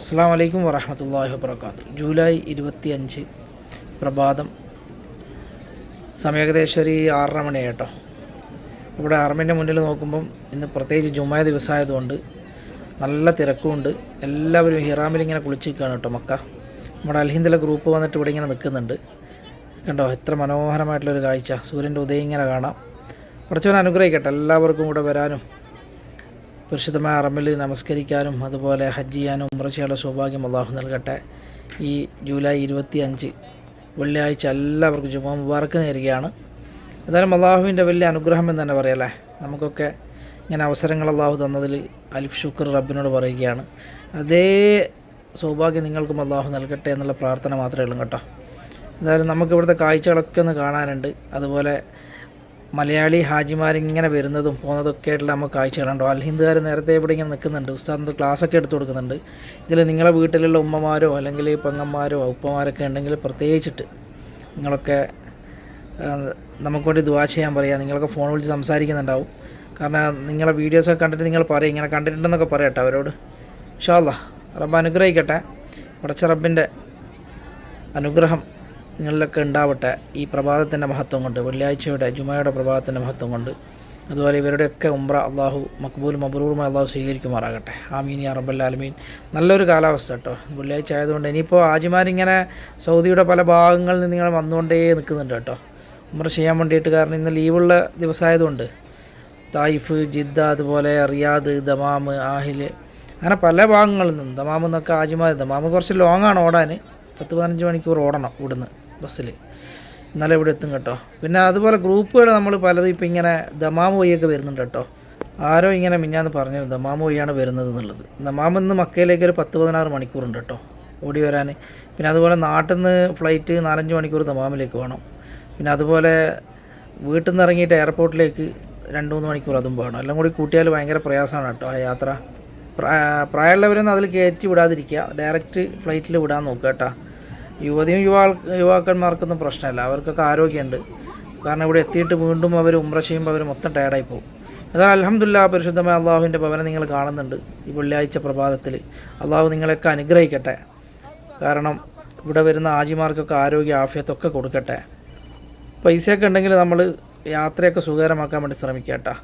അസ്സാം വലൈക്കും വറഹമത്തല്ലാഹി വാത്തു ജൂലൈ ഇരുപത്തി അഞ്ച് പ്രഭാതം സമയകദേശം ഒരു ആറര മണി കേട്ടോ ഇവിടെ അറമിന്റെ മുന്നിൽ നോക്കുമ്പം ഇന്ന് പ്രത്യേകിച്ച് ജുമായ ദിവസമായതുകൊണ്ട് നല്ല തിരക്കുമുണ്ട്. എല്ലാവരും ഹിറാമിൽ ഇങ്ങനെ കുളിച്ചിരിക്കുകയാണ് കേട്ടോ മക്ക. നമ്മുടെ അൽഹിന്ദിലെ ഗ്രൂപ്പ് വന്നിട്ട് ഇവിടെ ഇങ്ങനെ നിൽക്കുന്നുണ്ട്. കണ്ടോ എത്ര മനോഹരമായിട്ടുള്ളൊരു കാഴ്ച. സൂര്യന്റെ ഉദയം ഇങ്ങനെ കാണാം. കുറച്ചവൻ അനുഗ്രഹിക്കട്ടെ. എല്ലാവർക്കും കൂടെ വരാനും പരിശുദ്ധമായ അറമ്പിൽ നമസ്കരിക്കാനും അതുപോലെ ഹജ്ജ് ചെയ്യാനും ഉമ്ര ചെയ്യാനുള്ള സൗഭാഗ്യം അള്ളാഹു നൽകട്ടെ. ഈ ജൂലൈ ഇരുപത്തി അഞ്ച് വെള്ളിയാഴ്ച എല്ലാവർക്കും ജുമാ മുബാറക്ക് നേരുകയാണ്. എന്തായാലും അള്ളാഹുവിന്റെ വലിയ അനുഗ്രഹം എന്ന് തന്നെ പറയല്ലേ നമുക്കൊക്കെ ഇങ്ങനെ അവസരങ്ങൾ അള്ളാഹു തന്നതിൽ അലിഫ് ഷുക്കർ റബ്ബിനോട് പറയുകയാണ്. അതേ സൗഭാഗ്യം നിങ്ങൾക്കും അള്ളാഹു നൽകട്ടെ എന്നുള്ള പ്രാർത്ഥന മാത്രമേ ഉള്ളൂ കേട്ടോ. എന്തായാലും നമുക്ക് ഇവിടുത്തെ കാഴ്ചകളൊക്കെ ഒന്ന് കാണാനുണ്ട്. അതുപോലെ മലയാളി ഹാജിമാർ ഇങ്ങനെ വരുന്നതും പോകുന്നതൊക്കെ ആയിട്ടുള്ള നമുക്ക് കാഴ്ചകളുണ്ടോ. അൽ ഹിന്ദുകാർ നേരത്തെ ഇവിടെ ഇങ്ങനെ നിൽക്കുന്നുണ്ട്. ഉസ്താദ് ക്ലാസ്സൊക്കെ എടുത്തു കൊടുക്കുന്നുണ്ട്. ഇതിൽ നിങ്ങളെ വീട്ടിലുള്ള ഉമ്മമാരോ അല്ലെങ്കിൽ പെങ്ങന്മാരോ ഉപ്പമാരൊക്കെ ഉണ്ടെങ്കിൽ പ്രത്യേകിച്ചിട്ട് നിങ്ങളൊക്കെ നമുക്ക് വേണ്ടി ദുവാ ചെയ്യാൻ പറയാം. നിങ്ങളൊക്കെ ഫോൺ വിളിച്ച് സംസാരിക്കുന്നുണ്ടാവും. കാരണം നിങ്ങളെ വീഡിയോസൊക്കെ കണ്ടിട്ട് നിങ്ങൾ പറയും. ഇങ്ങനെ കണ്ടിട്ടുണ്ടെന്നൊക്കെ പറയട്ടെ അവരോട്. ഇൻഷാല്ലാ റബ്ബ് അനുഗ്രഹിക്കട്ടെ. പടച്ച റബ്ബിന്റെ അനുഗ്രഹം നിങ്ങളിലൊക്കെ ഉണ്ടാവട്ടെ ഈ പ്രഭാതത്തിന്റെ മഹത്വം കൊണ്ട് വെള്ളിയാഴ്ചയുടെ ജുമയുടെ പ്രഭാതത്തിന്റെ മഹത്വം കൊണ്ട് അതുപോലെ ഇവരുടെയൊക്കെ ഉംറ അള്ളാഹു മക്ബൂൽ മബ്രൂറുമായി അള്ളാഹു സ്വീകരിക്കുമാറാകട്ടെ. ആമീൻ യാ റബ്ബല്ലാലമീൻ നല്ലൊരു കാലാവസ്ഥ കേട്ടോ. വെള്ളിയാഴ്ച ആയതുകൊണ്ട് ഇനിയിപ്പോൾ ആജിമാരിങ്ങനെ സൗദിയുടെ പല ഭാഗങ്ങളിൽ നിന്ന് നിങ്ങൾ വന്നുകൊണ്ടേ നിൽക്കുന്നുണ്ട് കേട്ടോ. ഉംറ ചെയ്യാൻ വേണ്ടിയിട്ട് കാരണം ഇന്ന് ലീവുള്ള ദിവസമായതുകൊണ്ട് തായിഫ് ജിദ്ദ അതുപോലെ റിയാദ് ദമാമ് ആഹിൽ അങ്ങനെ പല ഭാഗങ്ങളിൽ നിന്നും ദമാമെന്നൊക്കെ ആജിമാർ ദമാമ് കുറച്ച് ലോങ്ങാണ് ഓടാൻ. പത്ത് പതിനഞ്ച് മണിക്കൂർ ഓടണം ഇവിടുന്ന്. ബസ്സിൽ. എന്നാലും ഇവിടെ എത്തും കേട്ടോ. പിന്നെ അതുപോലെ ഗ്രൂപ്പുകൾ നമ്മൾ പലതും ഇപ്പം ഇങ്ങനെ ദമാമ് വഴിയൊക്കെ വരുന്നുണ്ട് കേട്ടോ. ആരോ ഇങ്ങനെ മിഞ്ഞാന്ന് പറഞ്ഞു ദമാമ് വഴിയാണ് വരുന്നത് എന്നുള്ളത്. ദമാമിൽ നിന്ന് മക്കയിലേക്ക് ഒരു പത്ത് പതിനാറ് മണിക്കൂറുണ്ട് കേട്ടോ ഓടി വരാൻ. പിന്നെ അതുപോലെ നാട്ടിൽ നിന്ന് ഫ്ലൈറ്റ് നാലഞ്ച് മണിക്കൂർ ദമാമിലേക്ക് വേണം. പിന്നെ അതുപോലെ വീട്ടിൽ നിന്ന് ഇറങ്ങിയിട്ട് എയർപോർട്ടിലേക്ക് രണ്ട് മൂന്ന് മണിക്കൂർ അതും വേണം. എല്ലാം കൂടി കൂട്ടിയാൽ ഭയങ്കര പ്രയാസമാണ് കേട്ടോ ആ യാത്ര. പ്രായ- പ്രായമുള്ളവരൊന്നും അതിൽ കയറ്റി വിടാതിരിക്കുക. ഡയറക്റ്റ് ഫ്ലൈറ്റിൽ വിടാൻ നോക്കുക കേട്ടോ. യുവതിയും യുവാ യുവാക്കന്മാർക്കൊന്നും പ്രശ്നമല്ല. അവർക്കൊക്കെ ആരോഗ്യമുണ്ട്. കാരണം ഇവിടെ എത്തിയിട്ട് വീണ്ടും അവർ ഉമ്ര ചെയ്യുമ്പോൾ അവർ മൊത്തം ടയർഡായി പോകും അതാ അലഹമില്ല പരിശുദ്ധമായ അള്ളാഹുവിന്റെ ഭവനം നിങ്ങൾ കാണുന്നുണ്ട് ഈ വെള്ളിയാഴ്ച പ്രഭാതത്തിൽ അള്ളാഹു നിങ്ങളെയൊക്കെ അനുഗ്രഹിക്കട്ടെ. കാരണം ഇവിടെ വരുന്ന ആജിമാർക്കൊക്കെ ആരോഗ്യ ആഫ്യത്തൊക്കെ കൊടുക്കട്ടെ. പൈസയൊക്കെ ഉണ്ടെങ്കിൽ നമ്മൾ യാത്രയൊക്കെ സുഖകരമാക്കാൻ വേണ്ടി ശ്രമിക്കുക കേട്ടോ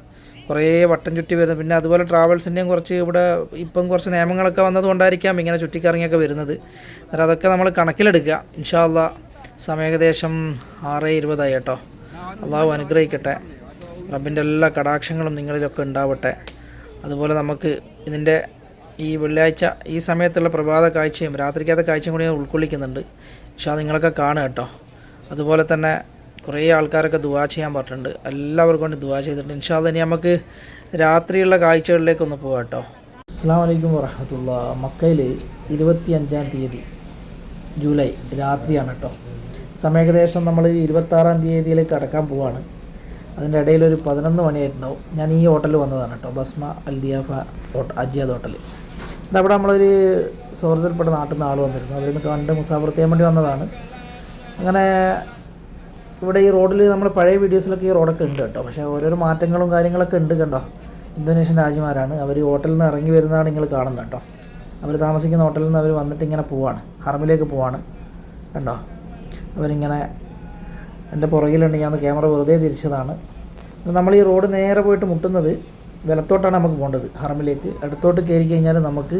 കുറേ വട്ടം ചുറ്റി വരുന്നത് പിന്നെ അതുപോലെ ട്രാവൽസിന്റെയും കുറച്ച് ഇവിടെ ഇപ്പം കുറച്ച് നിയമങ്ങളൊക്കെ വന്നതുകൊണ്ടായിരിക്കാം ഇങ്ങനെ ചുറ്റിക്കറങ്ങിയൊക്കെ വരുന്നത്. അന്നേരം അതൊക്കെ നമ്മൾ കണക്കിലെടുക്കുക. ഇൻഷാല്ല സമയകദേശം ആറ് ഇരുപതായി കേട്ടോ. അള്ളാഹു അനുഗ്രഹിക്കട്ടെ. റബ്ബിന്റെ എല്ലാ കടാക്ഷങ്ങളും നിങ്ങളിലൊക്കെ ഉണ്ടാവട്ടെ. അതുപോലെ നമുക്ക് ഇതിന്റെ ഈ വെള്ളിയാഴ്ച ഈ സമയത്തുള്ള പ്രഭാത കാഴ്ചയും രാത്രിക്കത്തെ കാഴ്ചയും കൂടി ഞാൻ ഉൾക്കൊള്ളിക്കുന്നുണ്ട്. പക്ഷേ അത് നിങ്ങളൊക്കെ കാണുക കേട്ടോ. അതുപോലെ തന്നെ കുറേ ആൾക്കാരൊക്കെ ദുവാ ചെയ്യാൻ പറഞ്ഞിട്ടുണ്ട്. എല്ലാവർക്കും കൊണ്ട് ദുവാ ചെയ്തിട്ടുണ്ട്. ഇൻഷാല്ല ഇനി നമുക്ക് രാത്രിയുള്ള കാഴ്ചകളിലേക്ക് ഒന്ന് പോകാം കേട്ടോ. അസ്സാം വലൈക്കും വറഹമത്തുള്ള. മക്കയിൽ ഇരുപത്തി അഞ്ചാം തീയതി ജൂലൈ രാത്രിയാണ് കേട്ടോ. സമയം ഏകദേശം നമ്മൾ ഇരുപത്താറാം തീയതിയിലേക്ക് കടക്കാൻ പോവാണ്. അതിന്റെ ഇടയിൽ ഒരു പതിനൊന്ന് മണിയായിട്ടുണ്ടാവും. ഞാൻ ഈ ഹോട്ടലിൽ വന്നതാണ് കേട്ടോ. ബസ്മ അൽ ദിയാഫ ഹോട്ട അജിയാദ് ഹോട്ടൽ അവിടെ നമ്മളൊരു സുഹൃത്തിൽപ്പെട്ട നാട്ടിൽ നിന്ന് ആൾ വന്നിരുന്നു. അവരിൽ നിന്ന് കണ്ട് മുസാഫർ ചെയ്യാൻ വേണ്ടി വന്നതാണ്. അങ്ങനെ ഇവിടെ ഈ റോഡിൽ നമ്മൾ പഴയ വീഡിയോസിലൊക്കെ ഈ റോഡൊക്കെ ഉണ്ട് കേട്ടോ. പക്ഷേ ഓരോരോ മാറ്റങ്ങളും കാര്യങ്ങളൊക്കെ ഉണ്ട് കണ്ടോ? ഇന്തോനേഷ്യൻ രാജ്യമാരാണ്. അവർ ഹോട്ടലിൽ നിന്ന് ഇറങ്ങി വരുന്നതാണ് നിങ്ങൾ കാണുന്നത് കേട്ടോ. അവർ താമസിക്കുന്ന ഹോട്ടലിൽ നിന്ന് അവർ വന്നിട്ട് ഇങ്ങനെ പോവാണ്. ഹറമിലേക്ക് പോവാണ്. കണ്ടോ? അവരിങ്ങനെ എന്റെ പുറകിലുണ്ട്. ഞാൻ ക്യാമറ വെറുതെ തിരിച്ചതാണ്. നമ്മൾ ഈ റോഡ് നേരെ പോയിട്ട് മുട്ടുന്നത് വലത്തോട്ടാണ് നമുക്ക് പോകേണ്ടത്. ഹറമിലേക്ക്. അടുത്തോട്ട് കയറി കഴിഞ്ഞാൽ നമുക്ക്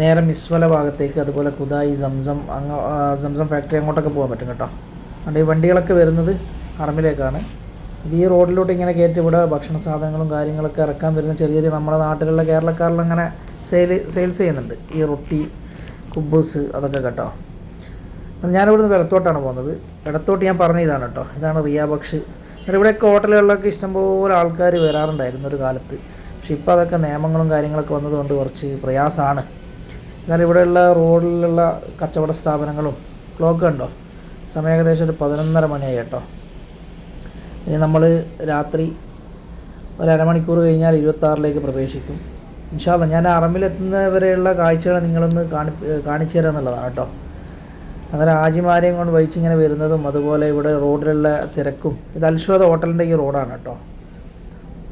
നേരെ മിസ്വല ഭാഗത്തേക്ക് അതുപോലെ കുതായി സംസം അങ്ങ സംസം ഫാക്ടറി അങ്ങോട്ടൊക്കെ പോകാൻ പറ്റും കേട്ടോ. അതുകൊണ്ട് ഈ വണ്ടികളൊക്കെ വരുന്നത് അറമ്പിലേക്കാണ് ഇത് ഈ റോഡിലോട്ട് ഇങ്ങനെ കയറ്റി ഇവിടെ ഭക്ഷണ സാധനങ്ങളും കാര്യങ്ങളൊക്കെ ഇറക്കാൻ വരുന്ന ചെറിയ ചെറിയ നമ്മുടെ നാട്ടിലുള്ള കേരളക്കാരിലും അങ്ങനെ സെയിൽ സെയിൽസ് ചെയ്യുന്നുണ്ട്. ഈ റൊട്ടി കുബൂസ് അതൊക്കെ കേട്ടോ. ഞാനിവിടെ നിന്ന് ഇടത്തോട്ടാണ് പോകുന്നത്. ഇടത്തോട്ട് ഞാൻ പറഞ്ഞ ഇതാണ് കേട്ടോ. ഇതാണ് റിയ ബക്ഷ്. എന്നിട്ട് ഇവിടെയൊക്കെ ഹോട്ടലുകളിലൊക്കെ ഇഷ്ടംപോലെ ആൾക്കാർ വരാറുണ്ടായിരുന്നു ഒരു കാലത്ത്. പക്ഷെ ഇപ്പോൾ അതൊക്കെ നിയമങ്ങളും കാര്യങ്ങളൊക്കെ വന്നതുകൊണ്ട് കുറച്ച് പ്രയാസമാണ്. എന്നാൽ ഇവിടെയുള്ള റോഡിലുള്ള കച്ചവട സ്ഥാപനങ്ങളും ക്ലോക്ക് ഉണ്ടോ? സമയം ഏകദേശം ഒരു പതിനൊന്നര മണിയായി കേട്ടോ. ഇനി നമ്മൾ രാത്രി ഒരു അരമണിക്കൂർ കഴിഞ്ഞാൽ ഇരുപത്താറിലേക്ക് പ്രവേശിക്കും. ഇൻഷാല്ല ഞാൻ അറമ്പിലെത്തുന്നവരെയുള്ള കാഴ്ചകൾ നിങ്ങളൊന്ന് കാണി കാണിച്ചു തരാം എന്നുള്ളതാണ് കേട്ടോ. അങ്ങനെ ആജിമാരെയും കൊണ്ട് വഹിച്ചിങ്ങനെ വരുന്നതും അതുപോലെ ഇവിടെ റോഡിലുള്ള തിരക്കും ഇത് അൽഷോദ ഹോട്ടലിന്റെ ഈ റോഡാണ് കേട്ടോ.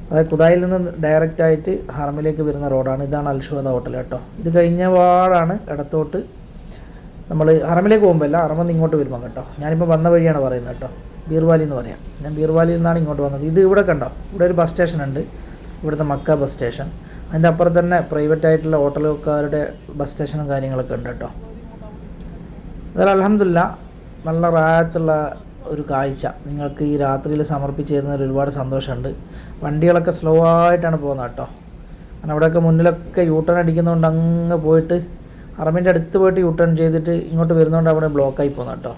അതായത് കുതായിൽ നിന്ന് ഡയറക്റ്റായിട്ട് ഹറമിലേക്ക് വരുന്ന റോഡാണ് ഇതാണ് അൽഷോദ ഹോട്ടൽ കേട്ടോ. ഇത് കഴിഞ്ഞ പാടാണ് ഇടത്തോട്ട് നമ്മൾ ഹറമിലേക്ക് പോകുമ്പോൾ അല്ല ഹറമിൽ ഇങ്ങോട്ട് വരുമ്പോൾ കേട്ടോ. ഞാനിപ്പോൾ വന്ന വഴിയാണ് പറയുന്നത് കേട്ടോ. ബീർവാലി എന്ന് പറയാം. ഞാൻ ബീർവാലിയിൽ നിന്നാണ് ഇങ്ങോട്ട് വന്നത്. ഇത് ഇവിടെ കണ്ടോ? ഇവിടെ ഒരു ബസ് സ്റ്റേഷൻ ഉണ്ട്. ഇവിടുത്തെ മക്ക ബസ് സ്റ്റേഷൻ അതിന്റെ അപ്പുറം തന്നെ പ്രൈവറ്റ് ആയിട്ടുള്ള ഹോട്ടലുകാരുടെ ബസ് സ്റ്റേഷനും കാര്യങ്ങളൊക്കെ ഉണ്ട് കേട്ടോ. അതായത് അലഹമില്ല നല്ല റായത്തുള്ള ഒരു കാഴ്ച. നിങ്ങൾക്ക് ഈ രാത്രിയിൽ സമർപ്പിച്ച് തരുന്നതിൽ ഒരുപാട് സന്തോഷമുണ്ട്. വണ്ടികളൊക്കെ സ്ലോ ആയിട്ടാണ് പോകുന്നത് കേട്ടോ. കാരണം അവിടെയൊക്കെ മുന്നിലൊക്കെ യൂട്ടേൺ അടിക്കുന്നതുകൊണ്ട് അങ്ങ് പോയിട്ട് അറമിന്റെ അടുത്ത് പോയിട്ട് യൂ ടേൺ ചെയ്തിട്ട് ഇങ്ങോട്ട് വരുന്നതുകൊണ്ട് അവിടെ ബ്ലോക്കായി പോകുന്നത് കേട്ടോ.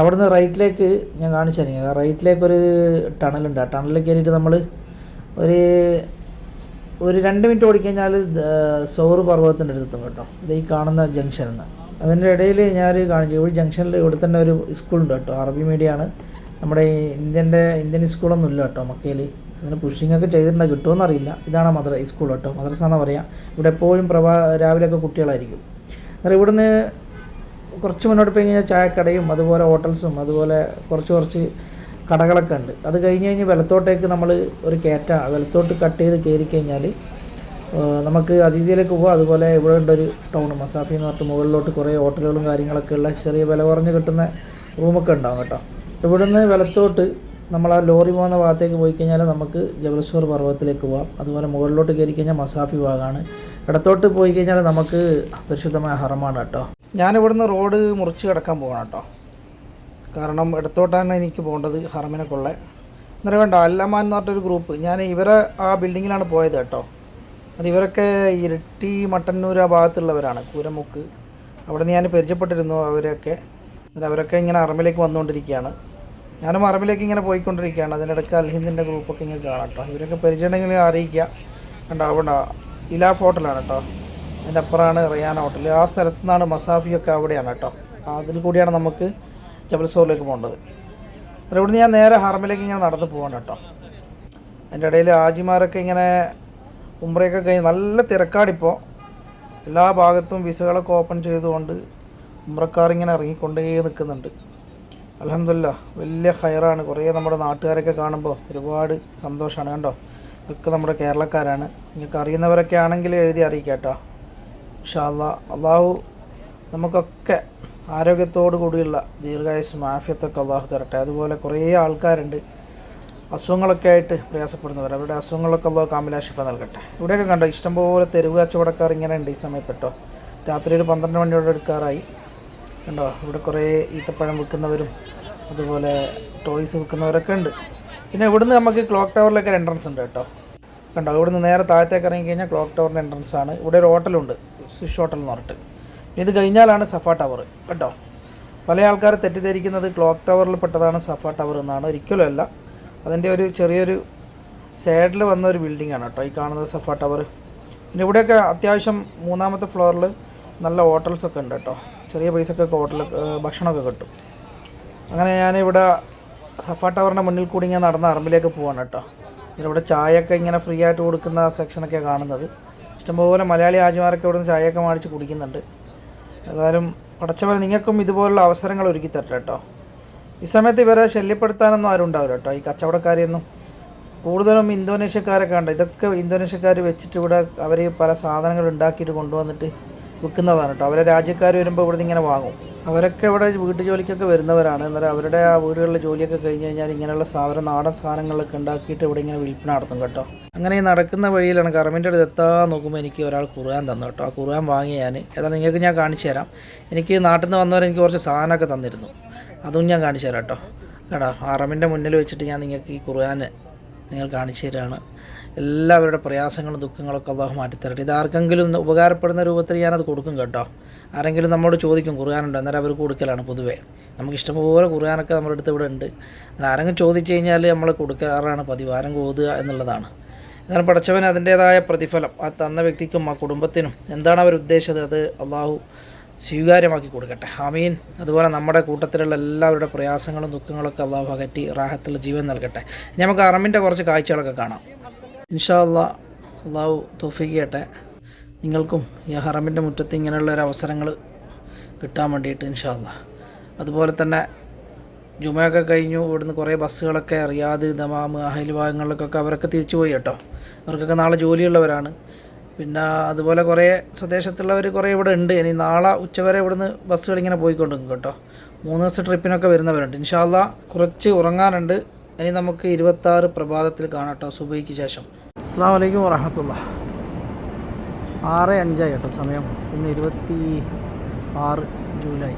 അവിടെ നിന്ന് റൈറ്റിലേക്ക് ഞാൻ കാണിച്ചു തരാം റൈറ്റിലേക്ക് ഒരു ടണലുണ്ട്. ആ ടണലിൽ കയറിയിട്ട് നമ്മൾ ഒരു ഒരു രണ്ട് മിനിറ്റ് ഓടിക്കഴിഞ്ഞാൽ സൗറ് പർവതത്തിന്റെ അടുത്തെത്തും കേട്ടോ. ഇത് ഈ കാണുന്ന ജംഗ്ഷനിൽ നിന്ന് അതിന്റെ ഇടയിൽ ഞാൻ കാണിച്ചു. ഇവിടെ ജംഗ്ഷനിൽ ഇവിടെ തന്നെ ഒരു സ്കൂളുണ്ട് കേട്ടോ. അറബി മീഡിയമാണ് നമ്മുടെ ഇന്ത്യന്റെ ഇന്ത്യൻ സ്കൂളൊന്നും ഇല്ല കേട്ടോ മക്കയിൽ അതിന് പുഷിംഗ് ഒക്കെ ചെയ്തിട്ടുണ്ട് കിട്ടുമെന്ന് അറിയില്ല. ഇതാണ് മദ്ര ഈ സ്കൂൾ കേട്ടോ മദ്രസ എന്ന് പറയാം ഇവിടെ എപ്പോഴും പ്രഭാ രാവിലെയൊക്കെ കുട്ടികളായിരിക്കും. അന്നേരം ഇവിടുന്ന് കുറച്ച് മുന്നോട്ട് പോയി കഴിഞ്ഞാൽ ചായക്കടയും അതുപോലെ ഹോട്ടൽസും അതുപോലെ കുറച്ച് കുറച്ച് കടകളൊക്കെ ഉണ്ട്. അത് കഴിഞ്ഞ് കഴിഞ്ഞ് വലത്തോട്ടേക്ക് നമ്മൾ ഒരു കയറ്റ. വലത്തോട്ട് കട്ട് ചെയ്ത് കയറി കഴിഞ്ഞാൽ നമുക്ക് അസീസിയിലേക്ക് പോകാം അതുപോലെ ഇവിടെ ഉണ്ടൊരു ടൗൺ മസാഫി എന്ന് പറഞ്ഞിട്ട് മുകളിലോട്ട് കുറേ ഹോട്ടലുകളും കാര്യങ്ങളൊക്കെ ഉള്ള ചെറിയ വില കുറഞ്ഞ് കിട്ടുന്ന റൂമൊക്കെ ഉണ്ടാവും കേട്ടോ. ഇവിടുന്ന് വലത്തോട്ട് നമ്മൾ ആ ലോറി പോകുന്ന ഭാഗത്തേക്ക് പോയി കഴിഞ്ഞാൽ നമുക്ക് ജബൽസൂർ പർവതത്തിലേക്ക് പോകാം അതുപോലെ മുകളിലോട്ട് കയറി കഴിഞ്ഞാൽ മസാഫി ഭാഗമാണ് ഇടത്തോട്ട് പോയി കഴിഞ്ഞാൽ നമുക്ക് പരിശുദ്ധമായ ഹറമാണ് കേട്ടോ. ഞാനിവിടുന്ന് റോഡ് മുറിച്ച് കിടക്കാൻ പോകണം കേട്ടോ. കാരണം ഇടത്തോട്ടാണ് എനിക്ക് പോകേണ്ടത് ഹറമിനെ കൊള്ള. അന്നേരം വേണ്ട അല്ലമാൻ എന്ന് പറഞ്ഞൊരു ഗ്രൂപ്പ് ഞാൻ ഇവരെ ആ ബിൽഡിങ്ങിലാണ് പോയത് കേട്ടോ. അത് ഇവരൊക്കെ ഇരട്ടി മട്ടന്നൂർ ആ ഭാഗത്തുള്ളവരാണ് കൂരമുക്ക്. അവിടെ നിന്ന് ഞാൻ പരിചയപ്പെട്ടിരുന്നു അവരൊക്കെ. അവരൊക്കെ ഇങ്ങനെ അറമിലേക്ക് വന്നുകൊണ്ടിരിക്കുകയാണ്. ഞാനും മറവിലേക്ക് ഇങ്ങനെ പോയിക്കൊണ്ടിരിക്കുകയാണ്. അതിനിടയ്ക്ക് അൽഹിന്ദിന്റെ ഗ്രൂപ്പൊക്കെ ഇങ്ങനെ കാണാം കേട്ടോ. ഇവരൊക്കെ പരിചയമുണ്ടെങ്കിൽ അറിയിക്കുക. കണ്ടോ അവിടെ ഇലാഫ് ഹോട്ടലാണ് കേട്ടോ. അതിന്റെ അപ്പുറമാണ് റിയാന ഹോട്ടൽ. ആ സ്ഥലത്തു നിന്നാണ് മസാഫിയൊക്കെ അവിടെയാണ് കേട്ടോ. അതിൽ കൂടിയാണ് നമുക്ക് ജബൽസോറിലേക്ക് പോകേണ്ടത്. അപ്പോൾ ഇവിടുന്ന് ഞാൻ നേരെ ഹർമിലേക്ക് ഇങ്ങനെ നടന്ന് പോകണം കേട്ടോ. അതിന്റെ ഇടയിൽ ആജിമാരൊക്കെ ഇങ്ങനെ ഉംറയൊക്കെ കഴിഞ്ഞ് നല്ല തിരക്കാടിപ്പോൾ എല്ലാ ഭാഗത്തും വിസകളൊക്കെ ഓപ്പൺ ചെയ്തുകൊണ്ട് ഉംറക്കാർ ഇങ്ങനെ ഇറങ്ങിക്കൊണ്ടേ നിൽക്കുന്നുണ്ട്. അലഹമില്ല വലിയ ഹയറാണ് കുറേ നമ്മുടെ നാട്ടുകാരൊക്കെ കാണുമ്പോൾ ഒരുപാട് സന്തോഷമാണ് കണ്ടോ? ഇതൊക്കെ നമ്മുടെ കേരളക്കാരാണ്. നിങ്ങൾക്ക് അറിയുന്നവരൊക്കെ ആണെങ്കിൽ എഴുതി അറിയിക്കാം കേട്ടോ. അള്ളാ അള്ളാഹു നമുക്കൊക്കെ ആരോഗ്യത്തോടു കൂടിയുള്ള ദീർഘായുസും ആഫ്യത്തൊക്കെ അള്ളാഹു തരട്ടെ. അതുപോലെ കുറേ ആൾക്കാരുണ്ട് അസുഖങ്ങളൊക്കെ ആയിട്ട് പ്രയാസപ്പെടുന്നവർ. അവരുടെ അസുഖങ്ങളൊക്കെ അള്ളാഹു കാമിലാഷിഫ നൽകട്ടെ. ഇവിടെയൊക്കെ കണ്ടോ ഇഷ്ടംപോലെ തെരുവ് കച്ചവടക്കാർ ഇങ്ങനെ ഉണ്ട് ഈ സമയത്ത് കേട്ടോ. രാത്രി ഒരു പന്ത്രണ്ട് മണിയോടെ എടുക്കാറായി. കണ്ടോ? ഇവിടെ കുറേ ഈത്തപ്പഴം വിൽക്കുന്നവരും അതുപോലെ ടോയ്സ് വിൽക്കുന്നവരൊക്കെ ഉണ്ട്. പിന്നെ ഇവിടുന്ന് നമുക്ക് ക്ലോക്ക് ടവറിലൊക്കെ എൻട്രൻസ് ഉണ്ട് കേട്ടോ. കണ്ടോ? ഇവിടുന്ന് നേരെ താഴത്തേക്ക് ഇറങ്ങി കഴിഞ്ഞാൽ ക്ലോക്ക് ടവറിന്റെ എൻട്രൻസ് ആണ്. ഇവിടെ ഒരു ഹോട്ടലുണ്ട് സ്വിഷ് ഹോട്ടൽ എന്ന് പറഞ്ഞിട്ട്. ഇത് കഴിഞ്ഞാലാണ് സഫ ടവർ കേട്ടോ? പല ആൾക്കാർ തെറ്റിദ്ധരിക്കുന്നത് ക്ലോക്ക് ടവറിൽ പെട്ടതാണ് സഫ ടവർ എന്നാണ്. ഒരിക്കലും അല്ല. അതിന്റെ ഒരു ചെറിയൊരു സൈഡിൽ വന്ന ഒരു ബിൽഡിംഗ് ആണ് കേട്ടോ ഈ കാണുന്നത് സഫ ടവർ പിന്നെ ഇവിടെയൊക്കെ അത്യാവശ്യം മൂന്നാമത്തെ ഫ്ലോറിൽ നല്ല ഹോട്ടൽസൊക്കെ ഉണ്ട് കേട്ടോ. ചെറിയ പൈസക്കൊക്കെ ഹോട്ടൽ ഭക്ഷണമൊക്കെ കിട്ടും. അങ്ങനെ ഞാനിവിടെ സഫ ടവറിന്റെ മുന്നിൽ കൂടി ഞാൻ നടന്ന അറമ്പിലേക്ക് പോവാണ് കേട്ടോ. ഇതിലിവിടെ ചായയൊക്കെ ഇങ്ങനെ ഫ്രീ ആയിട്ട് കൊടുക്കുന്ന സെക്ഷനൊക്കെ കാണുന്നത്. ഇഷ്ടംപോലെ മലയാളി ആജിമാരൊക്കെ ഇവിടുന്ന് ചായയൊക്കെ മാടിച്ച് കുടിക്കുന്നുണ്ട്. ഏതായാലും പടച്ചവരെ നിങ്ങൾക്കും ഇതുപോലുള്ള അവസരങ്ങൾ ഒരുക്കി തരട്ടെ കേട്ടോ. ഈ സമയത്ത് ഇവരെ ശല്യപ്പെടുത്താനൊന്നും ആരും ഉണ്ടാവില്ല കേട്ടോ. ഈ കച്ചവടക്കാരെയൊന്നും കൂടുതലും ഇന്തോനേഷ്യക്കാരൊക്കെ ഉണ്ട് ഇതൊക്കെ ഇന്തോനേഷ്യക്കാർ വെച്ചിട്ട് ഇവിടെ അവർ പല സാധനങ്ങൾ ഉണ്ടാക്കിയിട്ട് കൊണ്ടുവന്നിട്ട് വിൽക്കുന്നതാണ് കേട്ടോ. അവരെ രാജ്യക്കാർ വരുമ്പോൾ ഇവിടുന്ന് ഇങ്ങനെ വാങ്ങും. അവരൊക്കെ ഇവിടെ വീട്ടു ജോലിക്കൊക്കെ വരുന്നവരാണ്. എന്നാൽ അവരുടെ ആ വീടുകളിലെ ജോലിയൊക്കെ കഴിഞ്ഞ് കഴിഞ്ഞാൽ ഇങ്ങനെയുള്ള സാധനം നാടൻ സാധനങ്ങളൊക്കെ ഉണ്ടാക്കിയിട്ട് ഇവിടെ ഇങ്ങനെ വിൽപ്പന നടത്തും കേട്ടോ. അങ്ങനെ ഈ നടക്കുന്ന വഴിയിലാണ് കറമിന്റെ അടുത്ത് എത്താൻ നോക്കുമ്പോൾ എനിക്ക് ഒരാൾ കുറുവാൻ തന്നു കേട്ടോ. ആ കുറുവാൻ വാങ്ങി ഞാൻ. ഏതായാലും നിങ്ങൾക്ക് ഞാൻ കാണിച്ചു തരാം. എനിക്ക് നാട്ടിൽ നിന്ന് വന്നവർ എനിക്ക് കുറച്ച് സാധനമൊക്കെ തന്നിരുന്നു. അതും ഞാൻ കാണിച്ചു തരാം കേട്ടോ. കേട്ടോ അറമിന്റെ മുന്നിൽ വെച്ചിട്ട് ഞാൻ നിങ്ങൾക്ക് ഈ കുറുവാൻ നിങ്ങൾ കാണിച്ചു തരാണ്. എല്ലാവരുടെ പ്രയാസങ്ങളും ദുഃഖങ്ങളൊക്കെ അള്ളാഹു മാറ്റിത്തരട്ടെ. ഇത് ആർക്കെങ്കിലും ഒന്ന് ഉപകാരപ്പെടുന്ന രൂപത്തിൽ ഞാനത് കൊടുക്കും കേട്ടോ. ആരെങ്കിലും നമ്മോട് ചോദിക്കും ഖുർആാനുണ്ടോ? അന്നേരം അവർക്ക് കൊടുക്കലാണ് പൊതുവേ. നമുക്ക് ഇഷ്ടംപോലെ ഖുർആാനൊക്കെ നമ്മുടെ അടുത്ത് ഇവിടെ ഉണ്ട്. ആരെങ്കിലും ചോദിച്ചു കഴിഞ്ഞാൽ നമ്മൾ കൊടുക്കാറാണ് പതിവ്. ആരെങ്കിലും ഓതുക എന്നുള്ളതാണ്. എന്നാൽ പഠിച്ചവൻ അതിന്റേതായ പ്രതിഫലം. ആ തന്ന വ്യക്തിക്കും ആ കുടുംബത്തിനും എന്താണ് അവർ ഉദ്ദേശിച്ചത്? അത് അള്ളാഹു സ്വീകാര്യമാക്കി കൊടുക്കട്ടെ. ആമീൻ. അതുപോലെ നമ്മുടെ കൂട്ടത്തിലുള്ള എല്ലാവരുടെ പ്രയാസങ്ങളും ദുഃഖങ്ങളൊക്കെ അള്ളാഹു അകറ്റി റാഹത്തുള്ള ജീവൻ നൽകട്ടെ. നമുക്ക് അറമിന്റെ കുറച്ച് കാഴ്ചകളൊക്കെ കാണാം. ഇൻഷാ അള്ളാ അള്ളാഹു തോഫിക്ക് ചെയ്യട്ടെ നിങ്ങൾക്കും ഈ ഹറമിന്റെ മുറ്റത്ത് ഇങ്ങനെയുള്ള ഒരു അവസരങ്ങൾ കിട്ടാൻ വേണ്ടിയിട്ട് ഇൻഷാല്ല അതുപോലെ തന്നെ ജുമയൊക്കെ കഴിഞ്ഞു ഇവിടുന്ന് കുറേ ബസ്സുകളൊക്കെ റിയാദ് ദമാമ് അഹൽ ഭാഗങ്ങളിലേക്കൊക്കെ അവരൊക്കെ തിരിച്ചു പോയി കേട്ടോ. അവർക്കൊക്കെ നാളെ ജോലിയുള്ളവരാണ്. പിന്നെ അതുപോലെ കുറേ സ്വദേശത്തുള്ളവർ കുറേ ഇവിടെ ഉണ്ട്. ഇനി നാളെ ഉച്ചവരെ ഇവിടുന്ന് ബസ്സുകളിങ്ങനെ പോയിക്കൊണ്ടിരിക്കും കേട്ടോ. മൂന്ന് ദിവസത്തെ ട്രിപ്പിനൊക്കെ വരുന്നവരുണ്ട്. ഇൻഷാല്ല കുറച്ച് ഉറങ്ങാനുണ്ട്. ഇനി നമുക്ക് ഇരുപത്താറ് പ്രഭാതത്തിൽ കാണാം കേട്ടോ സുബൈക്ക് ശേഷം. അസ്സാം വലൈക്കും വറഹമത്തുള്ള. ആറ് അഞ്ചായി കേട്ടോ സമയം. ഇന്ന് ഇരുപത്തി ആറ് ജൂലൈ.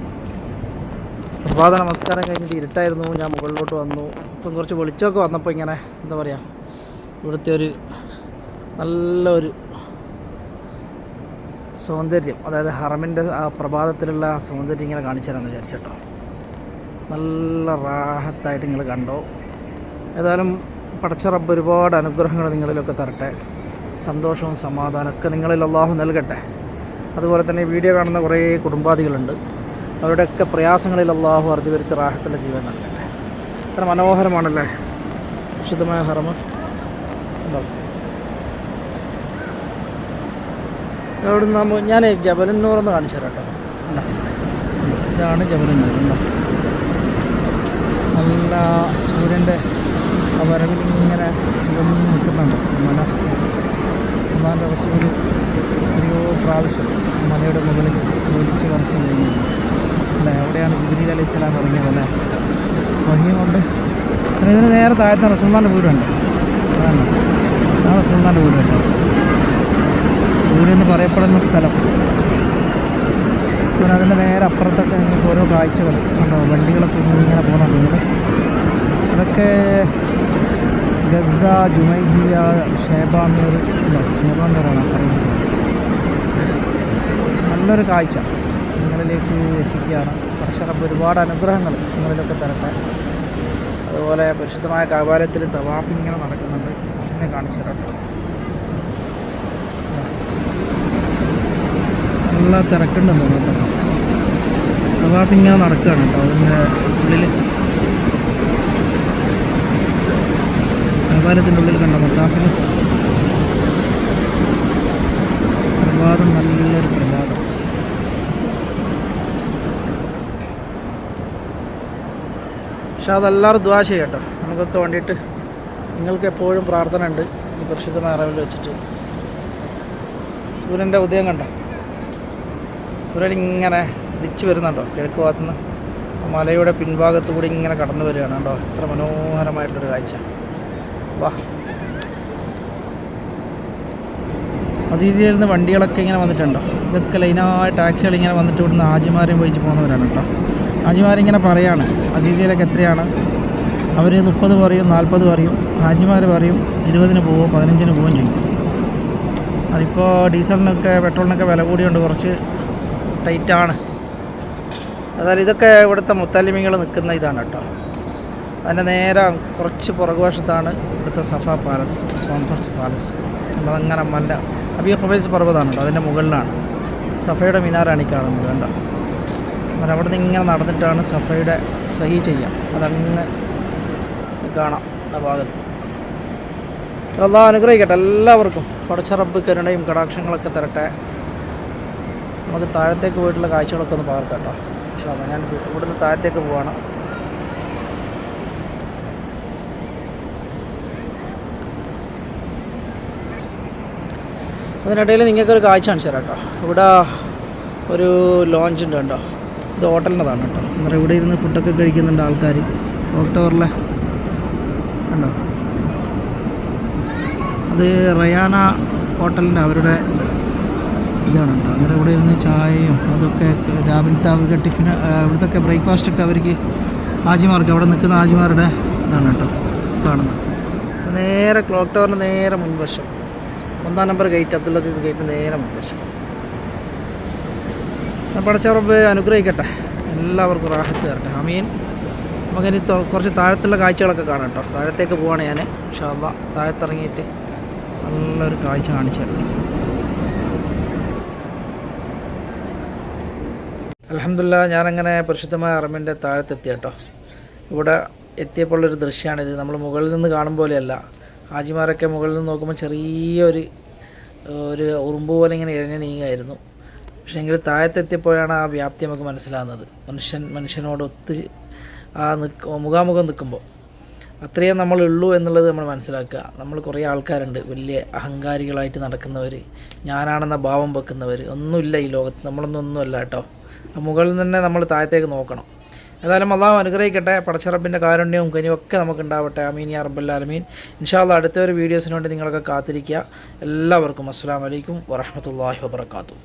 പ്രഭാത നമസ്കാരം കഴിഞ്ഞിട്ട് ഇരുട്ടായിരുന്നു. ഞാൻ മുകളിലോട്ട് വന്നു. ഇപ്പം കുറച്ച് വെളിച്ചമൊക്കെ വന്നപ്പോൾ ഇങ്ങനെ എന്താ പറയുക ഇവിടുത്തെ ഒരു നല്ലൊരു സൗന്ദര്യം അതായത് ഹറമിന്റെ ആ പ്രഭാതത്തിലുള്ള സൗന്ദര്യം ഇങ്ങനെ കാണിച്ചു തരാമെന്ന് വിചാരിച്ചട്ടോ നല്ല റാഹത്തായിട്ട് നിങ്ങൾ കണ്ടോ. ഏതായാലും പടച്ച റബ്ബ് ഒരുപാട് അനുഗ്രഹങ്ങൾ നിങ്ങളിലൊക്കെ തരട്ടെ. സന്തോഷവും സമാധാനമൊക്കെ നിങ്ങളിൽ അള്ളാഹു നൽകട്ടെ. അതുപോലെ തന്നെ വീഡിയോ കാണുന്ന കുറേ കുടുംബാദികളുണ്ട്. അവരുടെയൊക്കെ പ്രയാസങ്ങളിൽ അള്ളാഹു അറുതി വരുത്തി റാഹത്തുള്ള ജീവൻ നൽകട്ടെ. ഇത്ര മനോഹരമാണല്ലേ? വിശുദ്ധമായ ഹറമ്. ഉണ്ടാവും അവിടെ നമ്മൾ ഞാൻ ജബലന്നൂർ എന്ന് കാണിച്ചു തരാം കേട്ടോ? ഇതാണ് ജബലന്നൂർ. ഉണ്ടോ? നല്ല സൂര്യന്റെ ആ വരവിൽ ഇങ്ങനെ ചുവന്ന് നിൽക്കുന്നുണ്ട്. മല ഒന്നാന്റെ റസൂൽ എത്രയോ പ്രാവശ്യം മലയുടെ മുകളിൽ ഓടിച്ച് വരച്ച് കഴിഞ്ഞിരുന്നു. അല്ലേ? അവിടെയാണ് ജിബിലി അലൈഹി സ്വലാം ഇറങ്ങിയത് അല്ലേ? വഹിയുമുണ്ട് പിന്നെ ഇതിന് നേരെ താഴത്തെ റസൂല്ലാന്റെ വീടുണ്ട്. അതാണ്. ആ റസൂല്ലാന്റെ വീടുണ്ട്. വീടെന്ന് പറയപ്പെടുന്ന സ്ഥലം. പിന്നെ അതിന്റെ നേരെ അപ്പുറത്തൊക്കെ നിങ്ങൾക്ക് ഓരോ കാഴ്ചകൾ കണ്ടോ? വണ്ടികളൊക്കെ ഇങ്ങനെ പോകുന്നുണ്ട്. നിങ്ങൾ അതൊക്കെ ഗസ ജുമൈസിയ ഷേബാമീർ ഷേബാമീറാണ് ആ പറയുന്ന സ്ഥലം നല്ലൊരു കാഴ്ച നിങ്ങളിലേക്ക് എത്തിക്കുകയാണ്. കർഷകർക്ക് ഒരുപാട് അനുഗ്രഹങ്ങൾ നിങ്ങളിലൊക്കെ തരട്ടെ. അതുപോലെ പരിശുദ്ധമായ കാപാലയത്തിൽ തവാഫ് ഇങ്ങനെ നടക്കുന്നുണ്ട്. എന്നെ കാണിച്ചു നല്ല തിരക്കുണ്ടെന്ന് തോന്നുന്നു. തവാഫ് ഇങ്ങനെ നടക്കുകയാണ് കേട്ടോ. അതിന്റെ ഉള്ളിൽ വ്യാപാരത്തിന്റെ ഉള്ളിൽ കണ്ട മത്താഫിന് പ്രഭാതം നല്ലൊരു പ്രഭാതം. പക്ഷെ അതെല്ലാവരും ദ്വാ ചെയ്യും കേട്ടോ നമുക്കൊക്കെ വേണ്ടിയിട്ട് നിങ്ങൾക്ക് എപ്പോഴും പ്രാർത്ഥന ഉണ്ട്. ഈ പരിശുദ്ധമായ അറിവിൽ വെച്ചിട്ട്. സൂര്യന്റെ ഉദയം കണ്ടോ? സൂര്യൻ ഇങ്ങനെ ദിച്ചു വരുന്നുണ്ടോ? കിഴക്ക് ഭാഗത്തുനിന്ന്. മലയുടെ പിൻഭാഗത്തു കൂടി ഇങ്ങനെ കടന്നു വരികയാണ് കേട്ടോ എത്ര മനോഹരമായിട്ടുള്ളൊരു കാഴ്ച. വാ. അസീസിയിൽ നിന്ന് വണ്ടികളൊക്കെ ഇങ്ങനെ വന്നിട്ടുണ്ടോ? ഇതൊക്കെ ലൈനായ ടാക്സികൾ ഇങ്ങനെ വന്നിട്ട് ഇവിടുന്ന് ആജിമാരെയും വഹിച്ച് പോകുന്നവരാണ് കേട്ടോ. ആജിമാരിങ്ങനെ പറയാണ് അസീസിയിലൊക്കെ എത്രയാണ്? അവർ മുപ്പത് പറയും നാൽപ്പത് പറയും ഹാജിമാർ പറയും ഇരുപതിന് പോവും പതിനഞ്ചിന് പോവുകയും ചെയ്യും അതിപ്പോൾ ഡീസലിനൊക്കെ പെട്രോളിനൊക്കെ വില കൂടിയുണ്ട് കുറച്ച് ടൈറ്റാണ്. അതായത് ഇതൊക്കെ ഇവിടുത്തെ മുത്തലിമികൾ നിൽക്കുന്ന ഇതാണ് കേട്ടോ. അതിന്റെ നേരെ കുറച്ച് പുറകുവശത്താണ് ഇവിടുത്തെ സഫ പാലസ് കോൺഫറൻസ് പാലസ് അതങ്ങനെ മല്ല അബി ഹുബൈസ് കേട്ടോ അതിന്റെ മുകളിലാണ്. സഫയുടെ മിനാറാണ് ഈ കാണുന്നത് കണ്ടോ? അപ്പോൾ അവിടെ നിന്ന് ഇങ്ങനെ നടന്നിട്ടാണ് സഫയുടെ സഹി ചെയ്യാം അതങ്ങ് കാണാം ആ ഭാഗത്ത്. അള്ളാഹ് അനുഗ്രഹിക്കട്ടെ എല്ലാവർക്കും. പടച്ചറബ് കരുണയും കടാക്ഷങ്ങളൊക്കെ തരട്ടെ. നമുക്ക് താഴത്തേക്ക് പോയിട്ടുള്ള കാഴ്ചകളൊക്കെ ഒന്ന് പകർത്തട്ടോ പക്ഷേ അതാ ഞാൻ ഇവിടുന്ന് താഴത്തേക്ക് പോവാണ്. അതിനിടയിൽ നിങ്ങൾക്കൊരു കാഴ്ച കാണിച്ചു തരാം കേട്ടോ. ഇവിടെ ഒരു ലോഞ്ച് ഉണ്ട് കേട്ടോ. ഇത് ഹോട്ടലിന്റെതാണ് കേട്ടോ. അന്നേരം ഇവിടെ ഇരുന്ന് ഫുഡൊക്കെ കഴിക്കുന്നുണ്ട് ആൾക്കാർ ഒക്ടോബറിലെ ഉണ്ടോ അത് റയാന ഹോട്ടലിന്റെ അവരുടെ ഇതാണ് കേട്ടോ. അന്നേരം ഇവിടെ ഇരുന്ന് ചായയും അതൊക്കെ രാവിലത്തെ അവർക്ക് ടിഫിൻ ഇവിടുത്തെ ബ്രേക്ക്ഫാസ്റ്റൊക്കെ അവർക്ക് ആജിമാർക്ക് അവിടെ നിൽക്കുന്ന ആജിമാരുടെ ഇതാണ് കേട്ടോ കാണുന്നത്. നേരെ ക്ലോക്ക് ടവറിന് നേരെ മുൻവശം. ഒന്നാം number gate Abdullah Aziz gate നേരെ മുൻവശം. പടച്ചറബ് അനുഗ്രഹിക്കട്ടെ. എല്ലാവർക്കും റാഹത്ത് തരട്ടെ. അമീൻ നമുക്കിനി കുറച്ച് താഴത്തുള്ള കാഴ്ചകളൊക്കെ കാണാം കേട്ടോ താഴത്തേക്ക് പോവാണ് ഞാൻ ഷാല്ല താഴത്തിറങ്ങിയിട്ട് നല്ലൊരു കാഴ്ച കാണിച്ചു തരാം. അലഹമില്ല ഞാനങ്ങനെ പരിശുദ്ധമായ അറമിന്റെ താഴത്തെത്തി കേട്ടോ ഇവിടെ എത്തിയപ്പോൾ ഒരു ദൃശ്യമാണിത് നമ്മൾ മുകളിൽ നിന്ന് കാണും പോലെയല്ല. ഹാജിമാരൊക്കെ മുകളിൽ നിന്ന് നോക്കുമ്പോൾ ചെറിയൊരു ഒരു ഉറുമ്പ് പോലെ ഇങ്ങനെ ഇഴഞ്ഞു നീങ്ങായിരുന്നു. പക്ഷേ എങ്കിൽ താഴത്തെത്തിയപ്പോഴാണ് ആ വ്യാപ്തി നമുക്ക് മനസ്സിലാകുന്നത്. മനുഷ്യൻ മനുഷ്യനോട് ഒത്തു ആ നിൽക്ക മുഖാമുഖം നിൽക്കുമ്പോൾ അത്രയും നമ്മളുള്ളൂ എന്നുള്ളത് നമ്മൾ മനസ്സിലാക്കുക. നമ്മൾ കുറേ ആൾക്കാരുണ്ട്. വലിയ അഹങ്കാരികളായിട്ട് നടക്കുന്നവർ ഞാനാണെന്ന ഭാവം വെക്കുന്നവർ ഒന്നുമില്ല ഈ ലോകത്ത്. നമ്മളൊന്നും ഒന്നുമല്ല കേട്ടോ. ആ മുകളിൽ തന്നെ നമ്മൾ താഴത്തേക്ക് നോക്കണം. ഏതായാലും അള്ളാഹു അനുഗ്രഹിക്കട്ടെ. പടച്ചറബിന്റെ കാരുണ്യവും നമുക്കുണ്ടാവട്ടെ. നമുക്ക് ഉണ്ടാവട്ടെ അമീൻ യാ റബ്ബല്ലാലമീൻ ഇൻഷാല്ല അടുത്ത ഒരു വീഡിയോസിന് വേണ്ടി നിങ്ങളൊക്കെ കാത്തിരിക്കുക. എല്ലാവർക്കും അസ്സാം വലൈക്കും വറഹമത്തല്ലാഹി വാബർക്കാത്തു